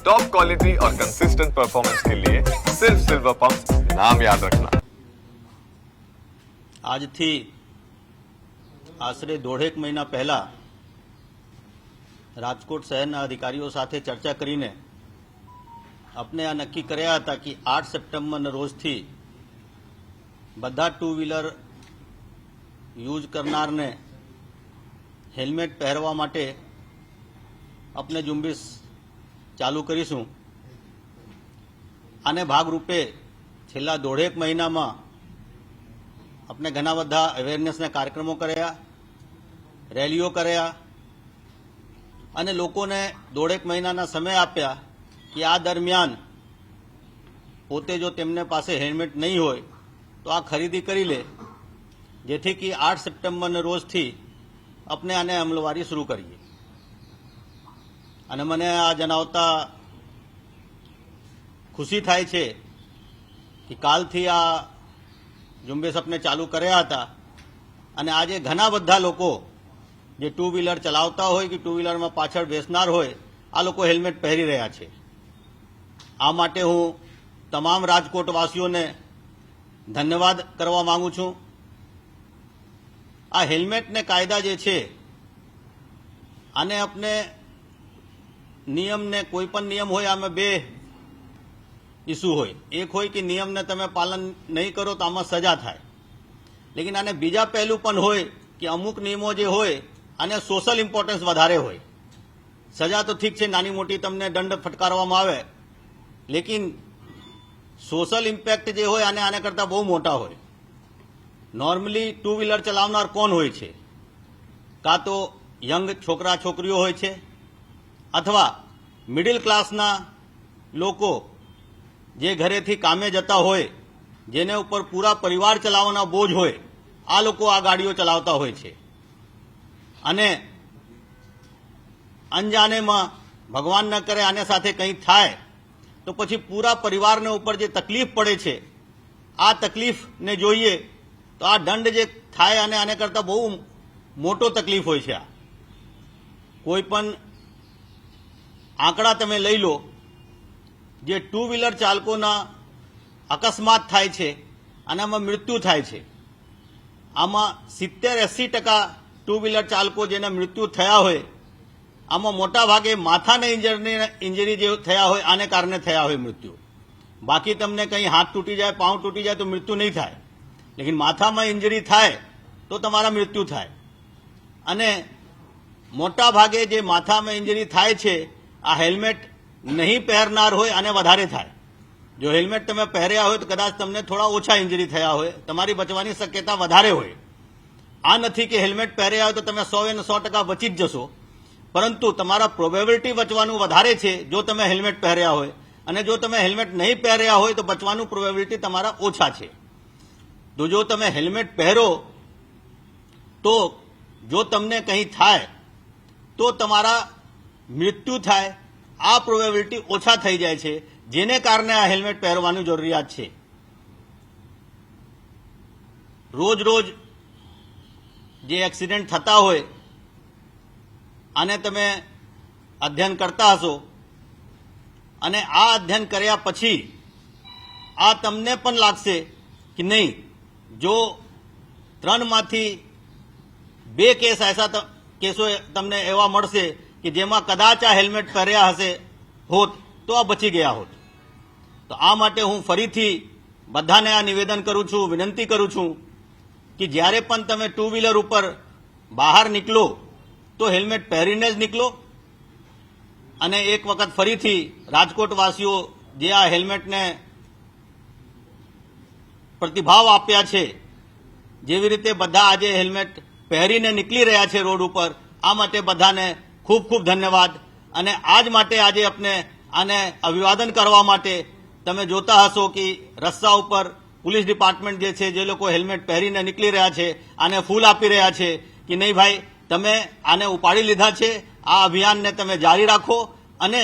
Top quality और consistent performance के लिए सिर्फ सिल्वर पंप नाम याद रखना આજથી આશરે દોઢેક મહિના પહેલા રાજકોટ શહેરના અધિકારીઓ સાથે ચર્ચા કરીને આપણે આ નક્કી કર્યા હતા કે આઠ સપ્ટેમ્બરના રોજથી બધા ટુ વ્હીલર યુઝ કરનારને હેલ્મેટ પહેરવા માટે આપણે ઝુંબેશ ચાલુ કરીશું. આને ભાગરૂપે છેલ્લા દોઢેક મહિનામાં આપણે ઘણા બધા અવેરનેસના કાર્યક્રમો કર્યા, રેલીઓ કર્યા અને લોકોને દોઢેક મહિનાના સમય આપ્યા કે આ દરમિયાન પોતે જો તેમને પાસે હેલ્મેટ નહીં હોય તો આ ખરીદી કરી લે. જેથી કે આઠ સપ્ટેમ્બરના રોજથી આપણે આને અમલવારી શરૂ કરીએ. અને મને આ જણાવતા ખુશી થાય છે કે કાલથી આ ઝુંબેશ આપણે ચાલુ કર્યા હતા. અને આજે ઘણા બધા લોકો જે ટુ વ્હીલર ચલાવતા હોય કે ટુ વ્હીલરમાં પાછળ બેસનાર હોય, આ લોકો હેલ્મેટ પહેરી રહ્યા છે. આ માટે હું તમામ રાજકોટવાસીઓને ધન્યવાદ કરવા માંગુ છું. આ હેલ્મેટને કાયદા જે છે, આને આપણે નિયમને કોઈ પણ નિયમ હોય, આમાં બે ઇસ્યુ હોય. એક હોય કે નિયમને તમે પાલન નહીં કરો તો આમાં સજા થાય. લેકિન આને બીજા પહેલું પણ હોય કે અમુક નિયમો જે હોય, આને સોશિયલ ઇમ્પોર્ટન્સ વધારે હોય. સજા તો ઠીક છે, નાની મોટી તમને દંડ ફટકારવામાં આવે. લેકિન સોશિયલ ઇમ્પેક્ટ જે હોય, આને આને કરતાં બહુ મોટા હોય. નોર્મલી ટુ વ્હીલર ચલાવનાર કોણ હોય છે? કાં તો યંગ છોકરા છોકરીઓ હોય છે અથવા મિડિલ ક્લાસના લોકો જે ઘરેથી કામે જતા હોય, જેને ઉપર પૂરા પરિવાર ચલાવવાના બોજ હોય, આ લોકો આ ગાડીઓ ચલાવતા હોય છે. અને અંજાનેમાં ભગવાન ન કરે, આને સાથે કંઈ થાય, તો પછી પૂરા પરિવારને ઉપર જે તકલીફ પડે છે, આ તકલીફને જોઈએ, તો આ દંડ જે થાય અને આને કરતાં બહુ મોટો તકલીફ હોય છે આ. કોઈ પણ આંકડા તમે લઈ લો, જે ટુ વ્હીલર ચાલકોના અકસ્માત થાય છે, અને આમાં મૃત્યુ થાય છે. આમાં સિત્તેર એંસી ટકા ટુ વ્હીલર ચાલકો જેના મૃત્યુ થયા હોય, આમાં મોટા ભાગે માથાને ઇન્જરી ઇન્જરી જે થયા હોય, આને કારણે થયા હોય મૃત્યુ. બાકી તમને કંઈ હાથ તૂટી જાય, પાઉં તૂટી જાય તો મૃત્યુ નહીં થાય. લેકિન માથામાં ઇન્જરી થાય, તો તમારા મૃત્યુ થાય. અને મોટા ભાગે જે માથામાં ઇન્જરી થાય છે આ હેલ્મેટ નહીં પહેરનાર હોય અને વધારે થાય. જો હેલ્મેટ તમે પહેર્યા હોય તો કદાચ તમને થોડા ઓછા ઇન્જરી થયા હોય. તમારી બચવાની શક્યતા વધારે હોય. આ નથી કે હેલ્મેટ પહેર્યા હોય તો તમે સો એને સો ટકા બચી જ જશો. પરંતુ તમારા પ્રોબેબિલિટી બચવાનું વધારે છે જો તમે હેલ્મેટ પહેર્યા હોય. અને જો તમે હેલ્મેટ નહીં પહેર્યા હોય તો બચવાનું પ્રોબેબિલિટી તમારા ઓછા છે. તો જો તમે હેલ્મેટ પહેરો તો જો તમને કંઈ થાય તો તમારા મૃત્યુ થાય, આ પ્રોબેબિલિટી ઓછા થઈ જાય છે, જેને કારણે આ હેલ્મેટ પહેરવાની જરૂરિયાત છે. રોજ રોજ જે એક્સિડન્ટ થતા હોય, આને તમે અધ્યયન કરતા હશો, અને આ અધ્યયન કર્યા પછી, આ તમને પણ લાગશે કે નહીં, જો ત્રણમાંથી બે કેસ એસા કેસો તમને એવા મળશે કે જેમાં કદાચ આ હેલ્મેટ પહેર્યા હશે, હોત, તો આ બચી ગયા હોત. તો આ માટે હું ફરીથી બધાને આ નિવેદન કરું છું, વિનંતી કરું છું કે જ્યારે પણ તમે ટુ વ્હીલર ઉપર બહાર નીકળો, તો હેલ્મેટ પહેરીને જ નીકળો. અને એક વખત ફરીથી રાજકોટવાસીઓ જે આ હેલ્મેટને પ્રતિભાવ આપ્યા છે, જેવી રીતે બધા આજે હેલ્મેટ પહેરીને નીકળી રહ્યા છે રોડ ઉપર, આ માટે બધાને ખૂબ ખૂબ ધન્યવાદ. અને આજ માટે આજે આપણે આને અભિવાદન કરવા માટે તમે જોતા હશો કે રસ્તા ઉપર પોલીસ ડિપાર્ટમેન્ટ જે છે, જે લોકો હેલ્મેટ પહેરીને નીકળી રહ્યા છે, આને ફૂલ આપી રહ્યા છે કે નહીં ભાઈ, તમે આને ઉપાડી લીધા છે, આ અભિયાનને તમે જારી રાખો અને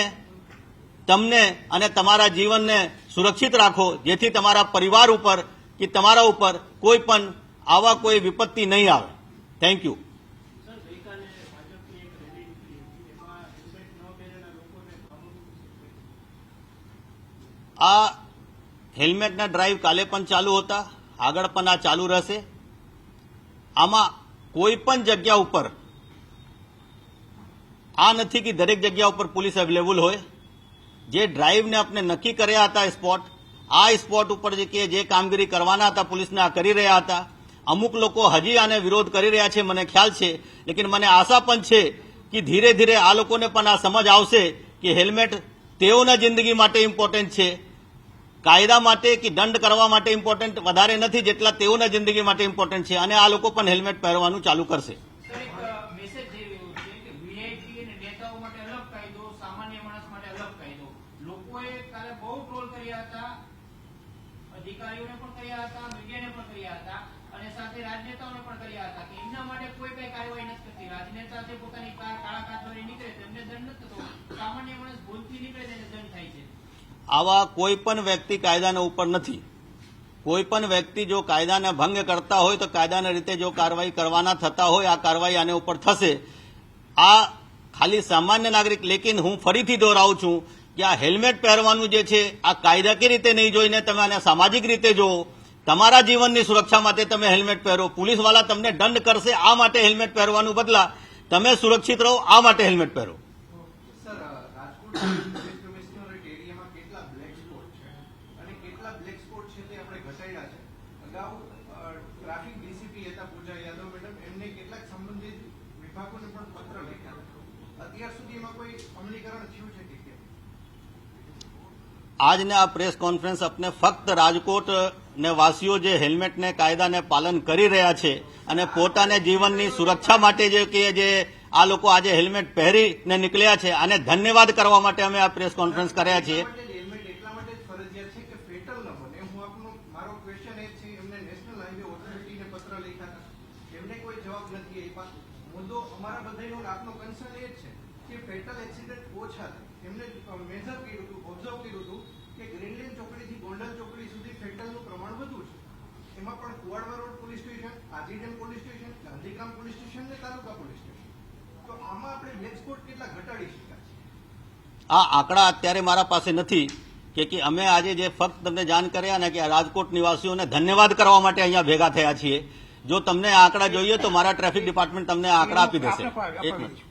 તમને અને તમારા જીવનને સુરક્ષિત રાખો, જેથી તમારા પરિવાર ઉપર કે તમારા ઉપર કોઈ પણ આવા કોઈ વિપત્તિ નહીં આવે. થેન્ક યુ સર ગઈકાલે ભાજપની એક રેલી નીકળી હતી એમાં હેલ્મેટ ન પહેરેલા લોકોને અમુક આ હેલ્મેટના ડ્રાઈવ કાલે પણ ચાલુ હતા, આગળ પણ આ ચાલુ રહેશે. આમાં કોઈ પણ જગ્યા ઉપર, આ નથી કે દરેક જગ્યા ઉપર પોલીસ અવેલેબલ હોય. જે ડ્રાઈવને આપણે નક્કી કર્યા હતા સ્પોટ, આ સ્પોટ ઉપર જે કે જે કામગીરી કરવાના હતા, પોલીસને આ કરી રહ્યા હતા. અમુક લોકો હજી આને વિરોધ કરી રહ્યા છે, મને ખ્યાલ છે. લેકિન મને આશા પણ છે કે ધીરે ધીરે આ લોકોને પણ આ સમજ આવશે કે હેલ્મેટ તેઓના જિંદગી માટે ઇમ્પોર્ટન્ટ છે. કાયદા માટે કે દંડ કરવા માટે ઇમ્પોર્ટન્ટ વધારે નથી, જેટલા તેઓના જિંદગી માટે ઇમ્પોર્ટન્ટ છે. અને આ લોકો પણ હેલ્મેટ પહેરવાનું ચાલુ કરશે. સામાન્ય માણસ ભૂલથી નીકળે, તેને દંડ થાય છે. આવા કોઈ પણ વ્યક્તિ કાયદાના ઉપર નથી. કોઈ પણ વ્યક્તિ જો કાયદાને ભંગ કરતા હોય તો કાયદાના રીતે જો કાર્યવાહી કરવાના થતા હોય, આ કાર્યવાહી આને ઉપર થશે. આ ખાલી સામાન્ય નાગરિક, લેકિન હું ફરીથી દોહરાવું છું કે આ હેલ્મેટ પહેરવાનું જે છે, આ કાયદાકીય રીતે નહીં જોઈને તમે આને સામાજિક રીતે જુઓ. તમારા જીવનની સુરક્ષા માટે તમે હેલ્મેટ પહેરો. પોલીસવાળા તમને દંડ કરશે આ માટે હેલ્મેટ પહેરવાનું બદલા. તમે સુરક્ષિત રહો, આ માટે હેલ્મેટ પહેરો સર રાજકોટ પોલીસ કમિશનરેટ એરિયામાં કેટલા બ્લેક સ્પોટ છે અને કેટલા બ્લેક સ્પોટ છે તે આપણે ઘટાડ્યા છે અગાઉ અ, ટ્રાફિક ડીસીપી હતા પૂજા યાદવ મેડમ એમને કેટલાક સંબંધિત વિભાગોને પણ પત્ર લખ્યા હતા અત્યાર સુધી એમાં કોઈ અમલીકરણ થયું છે કે કેમ આજને આ પ્રેસ કોન્ફરન્સ આપને ફક્ત રાજકોટ ને વાસીઓ જે હેલ્મેટને કાયદાને પાલન કરી રહ્યા છે અને પોતાને જીવનની સુરક્ષા માટે જે કે જે આ લોકો આજે હેલ્મેટ પહેરીને નીકળ્યા છે અને ધન્યવાદ કરવા માટે અમે આ પ્રેસ કોન્ફરન્સ કર્યા છીએ એટલા માટે જ હેલ્મેટ એટલા માટે જ ફરજિયાત છે કે ફેટલ ન બને હું આપનો મારો ક્વેશ્ચન એ જ છે એમને નેશનલ હાઈવે ઓથોરિટીને પત્ર લખ્યા હતા એમને કોઈ જવાબ નથી આપ્યા મુદ્દો અમારા બધાનો ને આપનો કન્સર્ન એ જ છે કે ફેટલ એક્સિડન્ટ ઓછા એમને મેઝર કર્યું હતું ઓબ્ઝર્વ કર્યું હતું કે ગ્રીનલેન્ડ ચોકડીથી ગોંડલ ચોકડી સુધી ફેટલનું પ્રમાણ વધુ છે. એમાં પણ Kuvadva road police station, Aji Dam police station, Gandhigram police station ને તાલુકા પોલીસ સ્ટેશન. તો આમાં આપણે બ્લેક કેટલા ઘટાડી શક્યા છે આ આંકડા અત્યારે મારા પાસે નથી કે અમે આજે જે ફક્ત તમને જાણ કર્યા ને કે રાજકોટ નિવાસીઓને ધન્યવાદ કરવા માટે અહીંયા ભેગા થયા છીએ. જો તમને આંકડા જોઈએ તો મારા ટ્રાફિક ડિપાર્ટમેન્ટ તમને આંકડા આપી દેશે. એક મિનિટ.